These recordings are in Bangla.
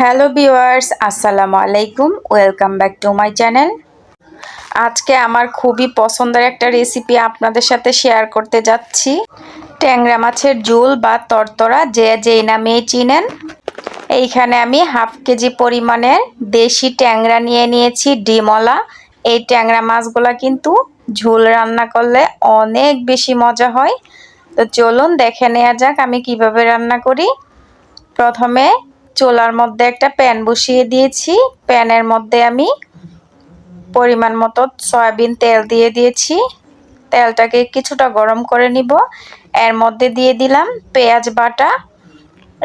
হ্যালো ভিউয়ার্স, আসসালামু আলাইকুম। Welcome back to my channel আজকে আমার খুবই পছন্দের একটা রেসিপি আপনাদের সাথে শেয়ার করতে যাচ্ছি। ট্যাংরা মাছের ঝোল বা তরতরা, যে যেই নামেই চিনেন। এইখানে আমি হাফ কেজি পরিমাণের দেশি ট্যাংরা নিয়ে নিয়েছি ডিমলা এই ট্যাংরা মাছগুলা কিন্তু ঝোল রান্না করলে অনেক বেশি মজা হয়। তো চলুন দেখে নেওয়া যাক আমি কীভাবে রান্না করি। প্রথমে চোলার মধ্যে একটা প্যান বসিয়ে দিয়েছি। প্যানের মধ্যে আমি পরিমাণ মতো সয়াবিন তেল দিয়ে দিয়েছি। তেলটাকে কিছুটা গরম করে নিব। এর মধ্যে দিয়ে দিলাম পেঁয়াজ বাটা।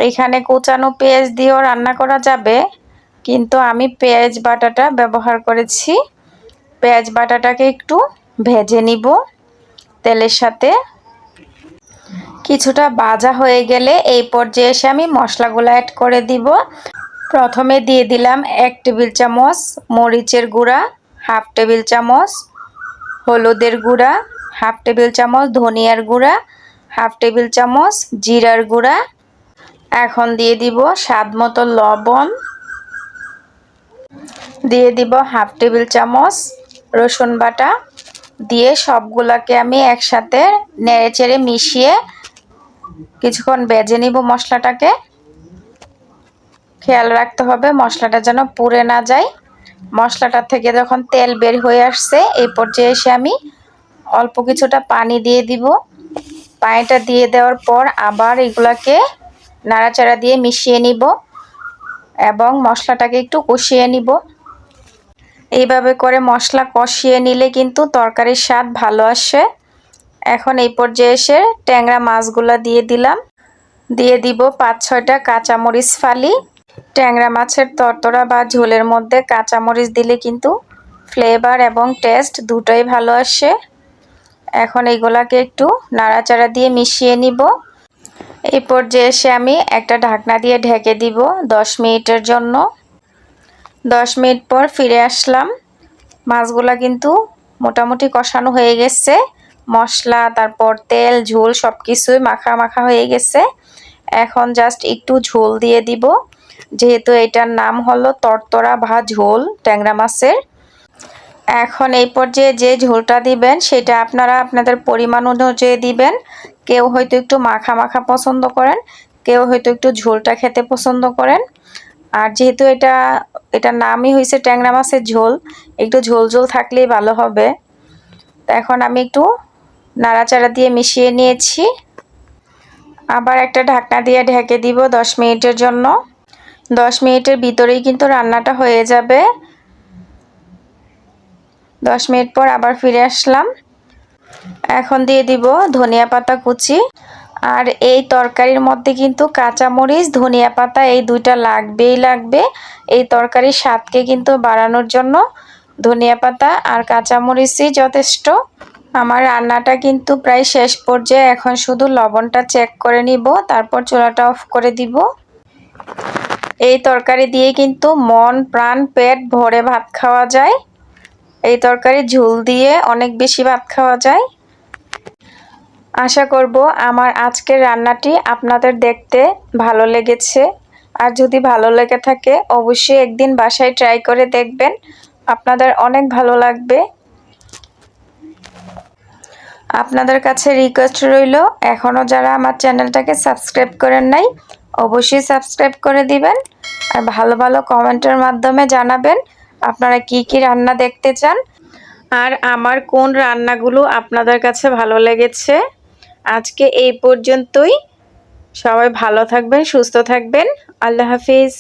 এখানে কুচানো পেঁয়াজ দিয়েও রান্না করা যাবে, কিন্তু আমি পেঁয়াজ বাটাটা ব্যবহার করেছি। পেঁয়াজ বাটাটাকে একটু ভেজে নিব তেলের সাথে। কিছুটা বাজা হয়ে গেলে এই পর্যায়ে এসে আমি মশলাগুলো অ্যাড করে দিব। প্রথমে দিয়ে দিলাম এক টেবিল চামচ মরিচের গুঁড়া, হাফ টেবিল চামচ হলুদের গুঁড়া, হাফ টেবিল চামচ ধনিয়ার গুঁড়া, হাফ টেবিল চামচ জিরার গুঁড়া। এখন দিয়ে দিব স্বাদ মতো লবণ। দিয়ে দিব হাফ টেবিল চামচ রসুন বাটা। দিয়ে সবগুলোকে আমি একসাথে নেড়ে চেড়ে মিশিয়ে কিছুক্ষণ বেজে নিব মশলাটাকে। খেয়াল রাখতে হবে মশলাটা যেন পুড়ে না যায়। মশলাটা থেকে যখন তেল বের হয়ে আসছে, এই পর্যায়ে এসে আমি অল্প কিছুটা পানি দিয়ে দিব। পানিটা দিয়ে দেওয়ার পর আবার এগুলাকে নাড়াচাড়া দিয়ে মিশিয়ে নিব এবং মশলাটাকে একটু কষিয়ে নিব। এইভাবে করে মশলা কষিয়ে নিলে কিন্তু তরকারির স্বাদ ভালো আসে। এখন এই পর্যায়ে এসে ট্যাংরা মাছগুলো দিয়ে দিলাম। দিয়ে দিব পাঁচ, ছয়টা কাঁচামরিচ ফালি। ট্যাংরা মাছের তরতরা বা ঝোলের মধ্যে কাঁচামরিচ দিলে কিন্তু ফ্লেভার এবং টেস্ট দুটোই ভালো আসে। এখন এইগুলাকে একটু নাড়াচাড়া দিয়ে মিশিয়ে নিব। এই পর্যায়ে এসে আমি একটা ঢাকনা দিয়ে ঢেকে দিব দশ মিনিটের জন্য। দশ মিনিট পর ফিরে আসলাম। মাছগুলা কিন্তু মোটামুটি কষানো হয়ে গেছে। মশলা, তারপর তেল, ঝোল সব কিছুই মাখা মাখা হয়ে গেছে। এখন জাস্ট একটু ঝোল দিয়ে দিব। যেহেতু এটার নাম হলো তরতরা বা ঝোল, ট্যাংরা মাছের। এখন এই পর্যায়ে যে ঝোলটা দিবেন, সেটা আপনারা আপনাদের পরিমাণ অনুযায়ী দিবেন। কেউ হয়তো একটু মাখা মাখা পছন্দ করেন, কেউ হয়তো একটু ঝোলটা খেতে পছন্দ করেন। আর যেহেতু এটা এটা নামই হয়েছে ট্যাংরা মাছের ঝোল, একটু ঝোল ঝোল থাকলেই ভালো হবে। এখন আমি একটু নাড়াচাড়া দিয়ে মিশিয়ে নিয়েছি। আবার একটা ঢাকনা দিয়ে ঢেকে দিব দশ মিনিটের জন্য। দশ মিনিটের ভিতরেই কিন্তু রান্নাটা হয়ে যাবে। দশ মিনিট পর আবার ফিরে আসলাম। এখন দিয়ে দিব ধনিয়া পাতা কুচি। আর এই তরকারির মধ্যে কিন্তু কাঁচামরিচ, ধনিয়া পাতা এই দুইটা লাগবেই লাগবে। এই তরকারির স্বাদকে কিন্তু বাড়ানোর জন্য ধনিয়া পাতা আর কাঁচামরিচই যথেষ্ট। আমার রান্নাটা কিন্তু প্রায় শেষ পর্যায়ে এখন শুধু লবণটা চেক করে নিব, তারপর চুলাটা অফ করে দিব। এই তরকারি দিয়ে কিন্তু মন, প্রাণ, পেট ভরে ভাত খাওয়া যায়। এই তরকারি ঝুল দিয়ে অনেক বেশি ভাত খাওয়া যায়। আশা করব আমার আজকের রান্নাটি আপনাদের দেখতে ভালো লেগেছে। আর যদি ভালো লেগে থাকে, অবশ্যই একদিন বাসায় ট্রাই করে দেখবেন। আপনাদের অনেক ভালো লাগবে। আপনাদের কাছে রিকোয়েস্ট রইল এখনও যারা আমার চ্যানেলটাকে সাবস্ক্রাইব করেন নাই, অবশ্যই সাবস্ক্রাইব করে দিবেন আর ভালো ভালো কমেন্টের মাধ্যমে জানাবেন আপনারা কি কি রান্না দেখতে চান আর আমার কোন রান্নাগুলো আপনাদের কাছে ভালো লেগেছে। আজকে এই পর্যন্তই। সবাই ভালো থাকবেন, সুস্থ থাকবেন। আল্লাহ হাফিজ।